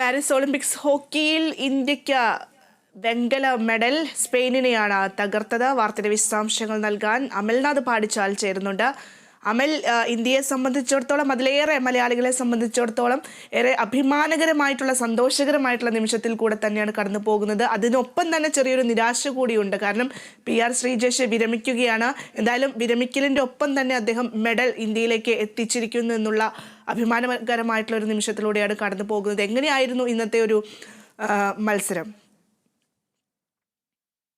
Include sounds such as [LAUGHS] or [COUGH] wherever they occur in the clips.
Paris Olympics ഹോക്കിയിൽ ഇന്ത്യയ്ക്ക് വെങ്കല മെഡൽ സ്പെയിനിനെയാണ് തകർത്തത്. വാർത്തയുടെ വിശദാംശങ്ങൾ നൽകാൻ അമൽനാഥ് പാടിച്ചാൽ ചേരുന്നുണ്ട്. അമൽ ഇന്ത്യയെ സംബന്ധിച്ചിടത്തോളം അതിലേറെ മലയാളികളെ സംബന്ധിച്ചിടത്തോളം ഏറെ അഭിമാനകരമായിട്ടുള്ള സന്തോഷകരമായിട്ടുള്ള നിമിഷത്തിൽ കൂടെ തന്നെയാണ് കടന്നു പോകുന്നത്. അതിനൊപ്പം തന്നെ ചെറിയൊരു നിരാശ കൂടിയുണ്ട്. കാരണം പി ആർ ശ്രീജേഷ് വിരമിക്കുകയാണ്. എന്തായാലും വിരമിക്കലിന്റെ ഒപ്പം തന്നെ അദ്ദേഹം മെഡൽ ഇന്ത്യയിലേക്ക് എത്തിച്ചിരിക്കുന്നു എന്നുള്ള അഭിമാനകരമായിട്ടുള്ള ഒരു നിമിഷത്തിലൂടെയാണ് കടന്നു പോകുന്നത്. എങ്ങനെയായിരുന്നു ഇന്നത്തെ ഒരു മത്സരം?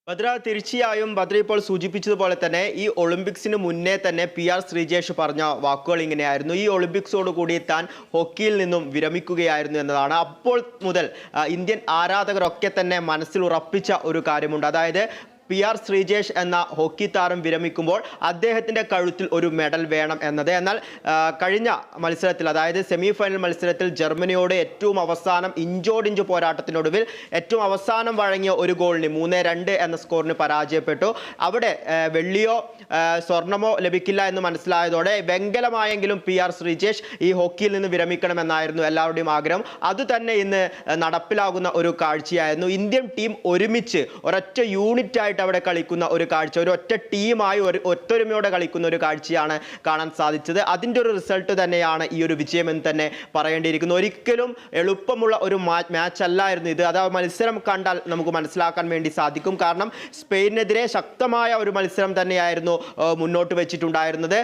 ഭദ്ര തീർച്ചയായും ഭദ്ര ഇപ്പോൾ സൂചിപ്പിച്ചതുപോലെ തന്നെ ഈ ഒളിമ്പിക്സിന് മുന്നേ തന്നെ പി ആർ ശ്രീജേഷ് പറഞ്ഞ വാക്കുകൾ ഇങ്ങനെയായിരുന്നു. ഈ ഒളിമ്പിക്സോട് കൂടി താൻ ഹോക്കിയിൽ നിന്നും വിരമിക്കുകയായിരുന്നു എന്നതാണ്. അപ്പോൾ മുതൽ ഇന്ത്യൻ ആരാധകരൊക്കെ തന്നെ മനസ്സിൽ ഉറപ്പിച്ച ഒരു കാര്യമുണ്ട്. അതായത് പി ആർ ശ്രീജേഷ് എന്ന ഹോക്കി താരം വിരമിക്കുമ്പോൾ അദ്ദേഹത്തിന്റെ കഴുത്തിൽ ഒരു മെഡൽ വേണം എന്നത്. എന്നാൽ കഴിഞ്ഞ മത്സരത്തിൽ അതായത് സെമി ഫൈനൽ മത്സരത്തിൽ ജർമ്മനിയോട് ഏറ്റവും അവസാനം ഇഞ്ചോടിഞ്ച് പോരാട്ടത്തിനൊടുവിൽ ഏറ്റവും അവസാനം വഴങ്ങിയ ഒരു ഗോളിന് മൂന്ന് രണ്ട് എന്ന സ്കോറിന് പരാജയപ്പെട്ടു. അവിടെ വെള്ളിയോ സ്വർണമോ ലഭിക്കില്ല എന്ന് മനസ്സിലായതോടെ വെങ്കലമായെങ്കിലും പി ആർ ശ്രീജേഷ് ഈ ഹോക്കിയിൽ നിന്ന് വിരമിക്കണമെന്നായിരുന്നു എല്ലാവരുടെയും ആഗ്രഹം. അതുതന്നെ ഇന്ന് നടപ്പിലാകുന്ന ഒരു കാഴ്ചയായിരുന്നു. ഇന്ത്യൻ ടീം ഒരുമിച്ച് ഒരൊറ്റ യൂണിറ്റ് ആയിട്ട് അവിടെ കളിക്കുന്ന ഒരു കാഴ്ച. ഒരു ഒറ്റ ടീമായി ഒരു ഒത്തൊരുമയോടെ കളിക്കുന്ന ഒരു കാഴ്ചയാണ് കാണാൻ സാധിച്ചത്. അതിന്റെ ഒരു റിസൾട്ട് തന്നെയാണ് ഈ ഒരു വിജയമെന്ന് തന്നെ പറയേണ്ടിയിരിക്കുന്നു. ഒരിക്കലും എളുപ്പമുള്ള ഒരു മാച്ച് അല്ലായിരുന്നു ഇത്. അത് മത്സരം കണ്ടാൽ നമുക്ക് മനസ്സിലാക്കാൻ വേണ്ടി സാധിക്കും. കാരണം സ്പെയിനെതിരെ ശക്തമായ ഒരു മത്സരം തന്നെയായിരുന്നു മുന്നോട്ട് വെച്ചിട്ടുണ്ടായിരുന്നത്.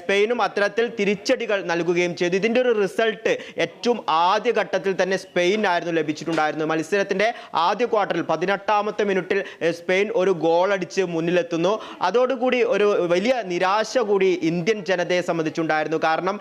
സ്പെയിനും അത്തരത്തിൽ തിരിച്ചടികൾ നൽകുകയും ചെയ്തു. ഇതിന്റെ ഒരു റിസൾട്ട് ഏറ്റവും ആദ്യ ഘട്ടത്തിൽ തന്നെ സ്പെയിനായിരുന്നു ലഭിച്ചിട്ടുണ്ടായിരുന്നത്. മത്സരത്തിന്റെ ആദ്യ ക്വാർട്ടറിൽ പതിനെട്ടാമത്തെ മിനിറ്റിൽ സ്പെയിൻ ഒരു ഗോൾ അടിച്ച് മുന്നിലെത്തുന്നു. അതോടുകൂടി ഒരു വലിയ നിരാശ കൂടി ഇന്ത്യൻ ജനതയെ സംബന്ധിച്ചുണ്ടായിരുന്നു. കാരണം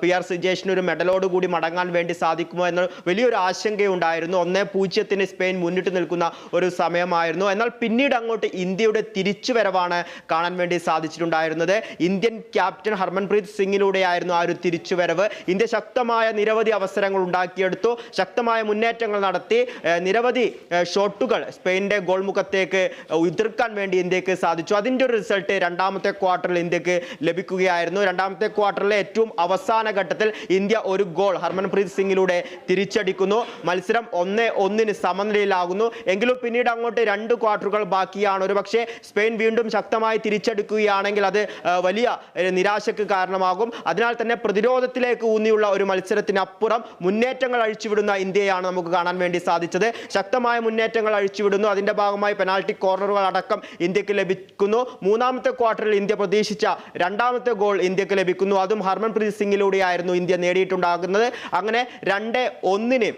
പി ആർ സുജേഷിന് ഒരു മെഡലോട് കൂടി മടങ്ങാൻ വേണ്ടി സാധിക്കുമോ എന്ന വലിയൊരു ആശങ്കയുണ്ടായിരുന്നു. ഒന്നേ പൂജ്യത്തിന് സ്പെയിൻ മുന്നിട്ട് നിൽക്കുന്ന ഒരു സമയമായിരുന്നു. എന്നാൽ പിന്നീട് അങ്ങോട്ട് ഇന്ത്യയുടെ തിരിച്ചുവരവാണ് കാണാൻ വേണ്ടി സാധിച്ചിട്ടുണ്ടായിരുന്നത്. ഇന്ത്യൻ ക്യാപ്റ്റൻ ഹർമൻപ്രീത് സിംഗിലൂടെയായിരുന്നു ആ ഒരു തിരിച്ചുവരവ്. ഇന്ത്യ ശക്തമായ നിരവധി അവസരങ്ങൾ ഉണ്ടാക്കിയെടുത്തു. ശക്തമായ മുന്നേറ്റങ്ങൾ നടത്തി. നിരവധി ഷോട്ടുകൾ സ്പെയിനിന്റെ ഗോൾ മുഖത്തേക്ക് ഉതിർക്കാൻ വേണ്ടി ഇന്ത്യയ്ക്ക് സാധിച്ചു. അതിന്റെ ഒരു റിസൾട്ട് രണ്ടാമത്തെ ക്വാർട്ടറിൽ ഇന്ത്യയ്ക്ക് ലഭിക്കുകയായിരുന്നു. രണ്ടാമത്തെ ക്വാർട്ടറിലെ ഏറ്റവും അവസാന ഘട്ടത്തിൽ ഇന്ത്യ ഒരു ഗോൾ ഹർമൻപ്രീത് സിംഗിലൂടെ തിരിച്ചടിക്കുന്നു. മത്സരം ഒന്നേ ഒന്നിന് സമനിലയിലാകുന്നു. എങ്കിലും പിന്നീട് അങ്ങോട്ട് രണ്ട് ക്വാർട്ടറുകൾ ബാക്കിയാണ്. ഒരു സ്പെയിൻ വീണ്ടും ശക്തമായി തിരിച്ചെടുക്കുകയാണെങ്കിൽ അത് വലിയ നിരാശക്ക് കാരണമാകും. അതിനാൽ തന്നെ പ്രതിരോധത്തിലേക്ക് ഊന്നിയുള്ള ഒരു മത്സരത്തിനപ്പുറം മുന്നേറ്റങ്ങൾ അഴിച്ചുവിടുന്ന ഇന്ത്യയാണ് നമുക്ക് കാണാൻ വേണ്ടി സാധിച്ചത്. ശക്തമായ മുന്നേറ്റങ്ങൾ അഴിച്ചുവിടുന്നു. അതിന്റെ ഭാഗമായി പെനാൾട്ടി കോർണറുകൾ അടക്കം ഇന്ത്യയ്ക്ക് ലഭിക്കുന്നു. മൂന്നാമത്തെ ക്വാർട്ടറിൽ ഇന്ത്യ പ്രതീക്ഷിച്ച രണ്ടാമത്തെ ഗോൾ ഇന്ത്യയ്ക്ക് ലഭിക്കുന്നു. അതും ഹർമൻപ്രീത് സിംഗിലൂടെയായിരുന്നു ഇന്ത്യ നേടിയിട്ടുണ്ടാകുന്നത്. അങ്ങനെ രണ്ട് ഒന്നിന്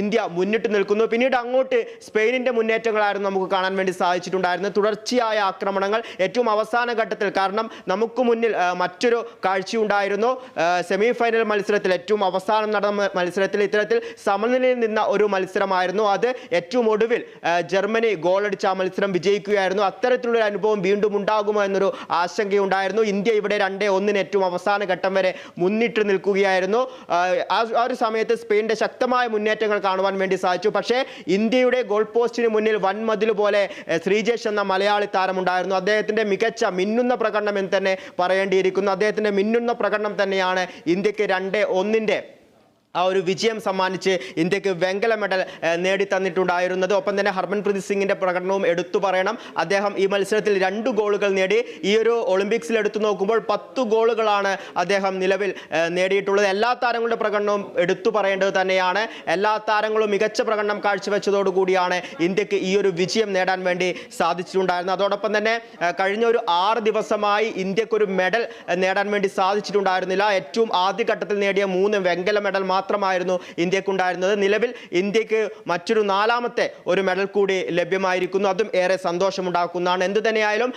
ഇന്ത്യ മുന്നിട്ട് നിൽക്കുന്നു. പിന്നീട് അങ്ങോട്ട് സ്പെയിനിന്റെ മുന്നേറ്റങ്ങളായിരുന്നു നമുക്ക് കാണാൻ വേണ്ടി സാധിച്ചിട്ടുണ്ടായിരുന്നത്. തുടർച്ചയായ ആക്രമണങ്ങൾ ഏറ്റവും അവസാന ഘട്ടത്തിൽ കാരണം നമുക്ക് മുന്നിൽ മറ്റൊരു കാഴ്ചയുണ്ടായിരുന്നു. സെമി ഫൈനൽ മത്സരത്തിൽ ഏറ്റവും അവസാനം നടന്ന മത്സരത്തിൽ ഇത്തരത്തിൽ സമനിലയിൽ നിന്ന ഒരു മത്സരമായിരുന്നു അത്. ഏറ്റവും ഒടുവിൽ ജർമ്മനി ഗോളടിച്ച ആ മത്സരം വിജയിക്കുകയായിരുന്നു അത്തരത്തിലുള്ള അനുഭവം വീണ്ടും ഉണ്ടാകുമോ എന്നൊരു ആശങ്കയുണ്ടായിരുന്നു. ഇന്ത്യ ഇവിടെ രണ്ടേ ഒന്നിന് ഏറ്റവും അവസാന ഘട്ടം വരെ മുന്നിട്ട് നിൽക്കുകയായിരുന്നു. ആ, ഒരു സമയത്ത് സ്പെയിനിന്റെ ശക്തമായ മുന്നേറ്റങ്ങൾ കാണുവാൻ വേണ്ടി സാധിച്ചു. പക്ഷേ ഇന്ത്യയുടെ ഗോൾ പോസ്റ്റിന് മുന്നിൽ വൻമതിൽ പോലെ ശ്രീജേഷ് എന്ന മലയാളി താരമുണ്ടായിരുന്നു. അദ്ദേഹത്തിന്റെ മികച്ച മിന്നുന്ന പ്രകടനം എന്ന് തന്നെ പറയേണ്ടിയിരിക്കുന്നു. അദ്ദേഹത്തിന്റെ മിന്നുന്ന പ്രകടനം തന്നെയാണ് ഇന്ത്യയ്ക്ക് രണ്ടേ ഒന്നിന്റെ ആ ഒരു വിജയം സമ്മാനിച്ച് ഇന്ത്യയ്ക്ക് വെങ്കല മെഡൽ നേടിത്തന്നിട്ടുണ്ടായിരുന്നത്. ഒപ്പം തന്നെ ഹർമൻപ്രീത് സിംഗിന്റെ പ്രകടനവും എടുത്തു പറയണം. അദ്ദേഹം ഈ മത്സരത്തിൽ രണ്ട് ഗോളുകൾ നേടി. ഈ ഒരു ഒളിമ്പിക്സിൽ എടുത്തു നോക്കുമ്പോൾ പത്ത് ഗോളുകളാണ് അദ്ദേഹം നിലവിൽ നേടിയിട്ടുള്ളത്. എല്ലാ താരങ്ങളുടെ പ്രകടനവും എടുത്തു പറയേണ്ടത് തന്നെയാണ്. എല്ലാ താരങ്ങളും മികച്ച പ്രകടനം കാഴ്ചവെച്ചതോടുകൂടിയാണ് ഇന്ത്യയ്ക്ക് ഈ ഒരു വിജയം നേടാൻ വേണ്ടി സാധിച്ചിട്ടുണ്ടായിരുന്നത്. അതോടൊപ്പം തന്നെ കഴിഞ്ഞ ഒരു ആറ് ദിവസമായി ഇന്ത്യക്കൊരു മെഡൽ നേടാൻ വേണ്ടി സാധിച്ചിട്ടുണ്ടായിരുന്നില്ല. ഏറ്റവും ആദ്യഘട്ടത്തിൽ നേടിയ മൂന്ന് വെങ്കല മെഡൽ മാത്രമായിരുന്നു ഇന്ത്യക്കുണ്ടായിരുന്നത്. നിലവിൽ ഇന്ത്യയ്ക്ക് മറ്റൊരു നാലാമത്തെ ഒരു മെഡൽ കൂടി ലഭ്യമായിരിക്കുന്നു. അതും ഏറെ സന്തോഷമുണ്ടാക്കുന്നതാണ്. എന്തു തന്നെയായാലും